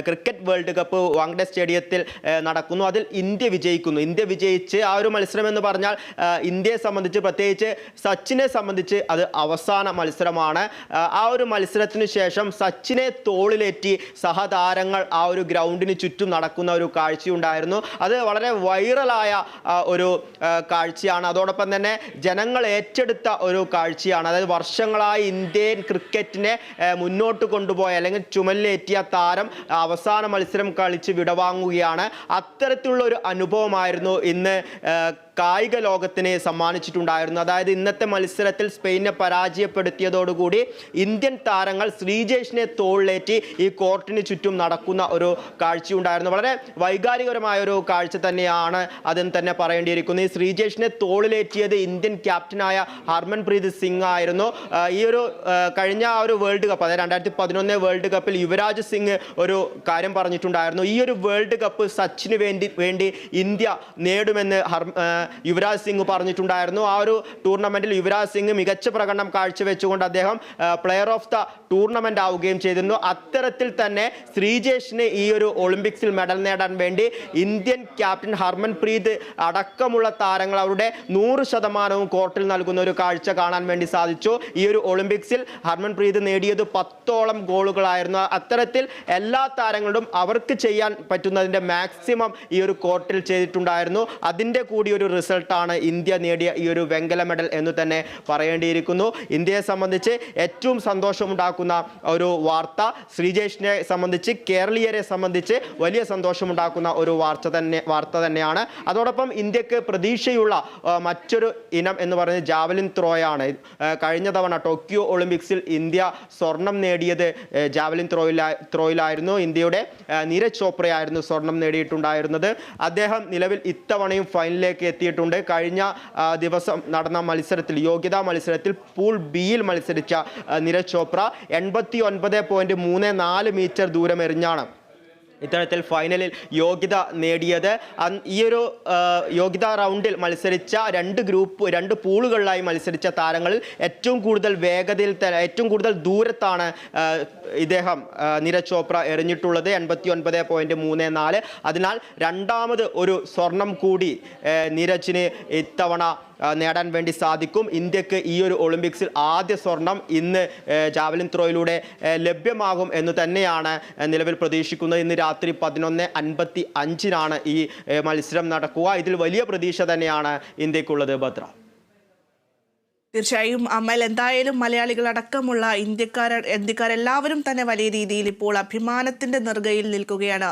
cricket world cup Wankhede സ്റ്റേഡിയത്തിൽ നടക്കുന്നു. അതിൽ ഇന്ത്യ വിജയിക്കുന്നു. ഇന്ത്യ വിജയിച്ച് ആ ഒരു മത്സരം എന്ന് പറഞ്ഞാൽ ഇന്ത്യയെ സംബന്ധിച്ച് പ്രത്യേകിച്ച് സച്ചിനെ സംബന്ധിച്ച് അത് അവസാന മത്സരമാണ്. ആ, ഒരു മത്സരത്തിന് ശേഷം സച്ചിനെ തോളിലേറ്റി സഹതാരങ്ങൾ ആ ഒരു ഗ്രൗണ്ടിന് ചുറ്റും നടക്കുന്ന ഒരു കാഴ്ചയുണ്ടായിരുന്നു. അത് വളരെ വൈറലായ ഒരു കാഴ്ചയാണ്. അതോടൊപ്പം തന്നെ ജനങ്ങൾ ഏറ്റെടുത്ത ഒരു കാഴ്ചയാണ്. അതായത് വർഷങ്ങളായി ഇന്ത്യൻ ക്രിക്കറ്റിനെ മുന്നോട്ട് കൊണ്ടുപോയ അല്ലെങ്കിൽ ചുമലിലേറ്റിയ താരം അവസാന മത്സരം കളിച്ച് വിടവാങ്ങുകയാണ്. അത്തരത്തിലുള്ള ഒരു അനുഭവമായിരുന്നു ഇന്ന് കായിക ലോകത്തിനെ സമ്മാനിച്ചിട്ടുണ്ടായിരുന്നു. അതായത് ഇന്നത്തെ മത്സരത്തിൽ സ്പെയിനെ പരാജയപ്പെടുത്തിയതോടുകൂടി ഇന്ത്യൻ താരങ്ങൾ ശ്രീജേഷിനെ തോളിലേറ്റി ഈ കോർട്ടിന് ചുറ്റും നടക്കുന്ന ഒരു കാഴ്ചയുണ്ടായിരുന്നു. വളരെ വൈകാരികപരമായ ഒരു കാഴ്ച തന്നെയാണ് അതെന്ന് തന്നെ പറയേണ്ടിയിരിക്കുന്നു. ഈ ശ്രീജേഷിനെ തോളിലേറ്റിയത് ഇന്ത്യൻ ക്യാപ്റ്റനായ ഹർമൻപ്രീത് സിംഗ് ആയിരുന്നു. ഈ ഒരു കഴിഞ്ഞ ആ ഒരു വേൾഡ് കപ്പ് അതായത് രണ്ടായിരത്തി പതിനൊന്ന് വേൾഡ് കപ്പിൽ യുവരാജ് സിംഗ് ഒരു കാര്യം പറഞ്ഞിട്ടുണ്ടായിരുന്നു. ഈ ഒരു വേൾഡ് കപ്പ് സച്ചിന് വേണ്ടി വേണ്ടി ഇന്ത്യ നേടുമെന്ന് ഹർ യുവരാജ് സിംഗ് പറഞ്ഞിട്ടുണ്ടായിരുന്നു. ആ ഒരു ടൂർണമെന്റിൽ യുവരാജ് സിംഗ് മികച്ച പ്രകടനം കാഴ്ചവെച്ചുകൊണ്ട് അദ്ദേഹം പ്ലെയർ ഓഫ് ദ ടൂർണമെന്റ് ആവുകയും ചെയ്തിരുന്നു. അത്തരത്തിൽ തന്നെ ശ്രീജേഷിന് ഈ ഒരു ഒളിമ്പിക്സിൽ മെഡൽ നേടാൻ വേണ്ടി ഇന്ത്യൻ ക്യാപ്റ്റൻ ഹർമൻപ്രീത് അടക്കമുള്ള താരങ്ങൾ അവരുടെ നൂറ് ശതമാനവും കോർട്ടിൽ നൽകുന്ന ഒരു കാഴ്ച കാണാൻ വേണ്ടി സാധിച്ചു. ഈ ഒരു ഒളിമ്പിക്സിൽ ഹർമൻപ്രീത് നേടിയത് പത്തോളം ഗോളുകളായിരുന്നു. അത്തരത്തിൽ എല്ലാ താരങ്ങളും അവർക്ക് ചെയ്യാൻ പറ്റുന്നതിന്റെ മാക്സിമം ഈ ഒരു കോർട്ടിൽ ചെയ്തിട്ടുണ്ടായിരുന്നു. അതിന്റെ കൂടി ഒരു റിസൾട്ടാണ് ഇന്ത്യ നേടിയ ഈ ഒരു വെങ്കല മെഡൽ എന്ന് തന്നെ പറയേണ്ടിയിരിക്കുന്നു. ഇന്ത്യയെ സംബന്ധിച്ച് ഏറ്റവും സന്തോഷമുണ്ടാക്കുന്ന ഒരു വാർത്ത ശ്രീജേഷിനെ സംബന്ധിച്ച് കേരളീയരെ സംബന്ധിച്ച് വലിയ സന്തോഷമുണ്ടാക്കുന്ന ഒരു വാർത്ത തന്നെ വാർത്ത തന്നെയാണ്. അതോടൊപ്പം ഇന്ത്യയ്ക്ക് പ്രതീക്ഷയുള്ള മറ്റൊരു ഇനം എന്ന് പറയുന്നത് ജാവലിൻ ത്രോയാണ്. കഴിഞ്ഞ തവണ ടോക്കിയോ ഒളിമ്പിക്സിൽ ഇന്ത്യ സ്വർണം നേടിയത് ജാവലിൻ ത്രോയിലാ ത്രോയിലായിരുന്നു. ഇന്ത്യയുടെ നീരജ് ചോപ്രയായിരുന്നു സ്വർണം നേടിയിട്ടുണ്ടായിരുന്നത്. അദ്ദേഹം നിലവിൽ ഇത്തവണയും ഫൈനലിലേക്ക് എത്തിയിട്ടുണ്ട്. കഴിഞ്ഞ ദിവസം നടന്ന മത്സരത്തിൽ യോഗ്യതാ മത്സരത്തിൽ പൂൾ ബിയിൽ മത്സരിച്ച നിരജ് ചോപ്ര എൺപത്തി ഒൻപത് പോയിന്റ് മൂന്ന് നാല് മീറ്റർ ദൂരം എറിഞ്ഞാണ് ഇത്തരത്തിൽ ഫൈനലിൽ യോഗ്യത നേടിയത്. ഈ ഒരു യോഗ്യത റൗണ്ടിൽ മത്സരിച്ച രണ്ട് ഗ്രൂപ്പ് രണ്ട് പൂളുകളിലായി മത്സരിച്ച താരങ്ങളിൽ ഏറ്റവും കൂടുതൽ വേഗതയിൽ ഏറ്റവും കൂടുതൽ ദൂരത്താണ് ഇദ്ദേഹം നീരജ് ചോപ്ര എറിഞ്ഞിട്ടുള്ളത്. എൺപത്തി ഒൻപത് പോയിന്റ് മൂന്ന് നാല്. അതിനാൽ രണ്ടാമത് ഒരു സ്വർണം കൂടി നീരജിന് ഇത്തവണ നേടാൻ വേണ്ടി സാധിക്കും. ഇന്ത്യയ്ക്ക് ഈ ഒരു ഒളിമ്പിക്സിൽ ആദ്യ സ്വർണം ഇന്ന് ജാവലിൻ ത്രോയിലൂടെ ലഭ്യമാകും എന്ന് തന്നെയാണ് നിലവിൽ പ്രതീക്ഷിക്കുന്നത്. ഇന്ന് രാത്രി പതിനൊന്ന് അൻപത്തി അഞ്ചിനാണ് ഈ മത്സരം നടക്കുക. ഇതിൽ വലിയ പ്രതീക്ഷ തന്നെയാണ് ഇന്ത്യക്കുള്ളത് ഭദ്ര. തീർച്ചയായും അമ്മൽ എന്തായാലും മലയാളികളടക്കമുള്ള ഇന്ത്യക്കാർ ഇന്ത്യക്കാരെല്ലാവരും തന്നെ വലിയ രീതിയിൽ ഇപ്പോൾ അഭിമാനത്തിന്റെ നെറുകയിൽ നിൽക്കുകയാണ്.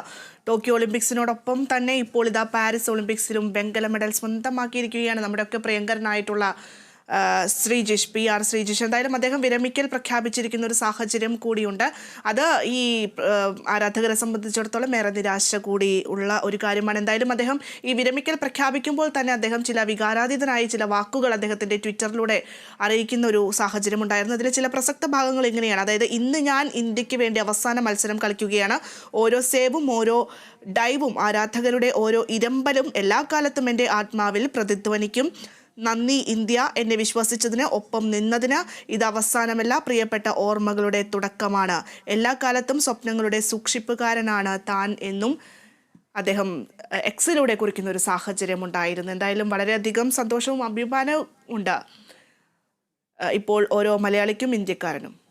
ടോക്കിയോ ഒളിമ്പിക്സിനോടൊപ്പം തന്നെ ഇപ്പോൾ ഇതാ പാരീസ് ഒളിമ്പിക്സിലും വെങ്കല മെഡൽ സ്വന്തമാക്കിയിരിക്കുകയാണ് നമ്മുടെയൊക്കെ പ്രിയങ്കരനായിട്ടുള്ള ശ്രീജിഷ് പി ആർ ശ്രീജിഷ്. എന്തായാലും അദ്ദേഹം വിരമിക്കൽ പ്രഖ്യാപിച്ചിരിക്കുന്ന ഒരു സാഹചര്യം കൂടിയുണ്ട്. അത് ഈ ആരാധകരെ സംബന്ധിച്ചിടത്തോളം ഏറെ നിരാശ കൂടി ഉള്ള ഒരു കാര്യമാണ്. എന്തായാലും അദ്ദേഹം ഈ വിരമിക്കൽ പ്രഖ്യാപിക്കുമ്പോൾ തന്നെ അദ്ദേഹം ചില വികാരാതീതനായ ചില വാക്കുകൾ അദ്ദേഹത്തിന്റെ ട്വിറ്ററിലൂടെ അറിയിക്കുന്ന ഒരു സാഹചര്യം ഉണ്ടായിരുന്നു. അതിലെ ചില പ്രസക്ത ഭാഗങ്ങൾ ഇങ്ങനെയാണ്. അതായത് ഇന്ന് ഞാൻ ഇന്ത്യയ്ക്ക് വേണ്ടി അവസാന മത്സരം കളിക്കുകയാണ്. ഓരോ സേവും ഓരോ ഡൈവും ആരാധകരുടെ ഓരോ ഇരമ്പലും എല്ലാ കാലത്തും എന്റെ ആത്മാവിൽ പ്രതിധ്വനിക്കും. നന്ദി ഇന്ത്യ എന്നെ വിശ്വസിച്ചതിന് ഒപ്പം നിന്നതിന് ഇത് അവസാനമല്ല. പ്രിയപ്പെട്ട ഓർമ്മകളുടെ തുടക്കമാണ്. എല്ലാ കാലത്തും സ്വപ്നങ്ങളുടെ സൂക്ഷിപ്പുകാരനാണ് താൻ എന്നും അദ്ദേഹം എക്സിലൂടെ കുറിക്കുന്ന ഒരു സാഹചര്യം ഉണ്ടായിരുന്നു. എന്തായാലും വളരെയധികം സന്തോഷവും അഭിമാനവും ഉണ്ട്. ഇപ്പോൾ ഓരോ മലയാളിക്കും ഇന്ത്യക്കാരനും.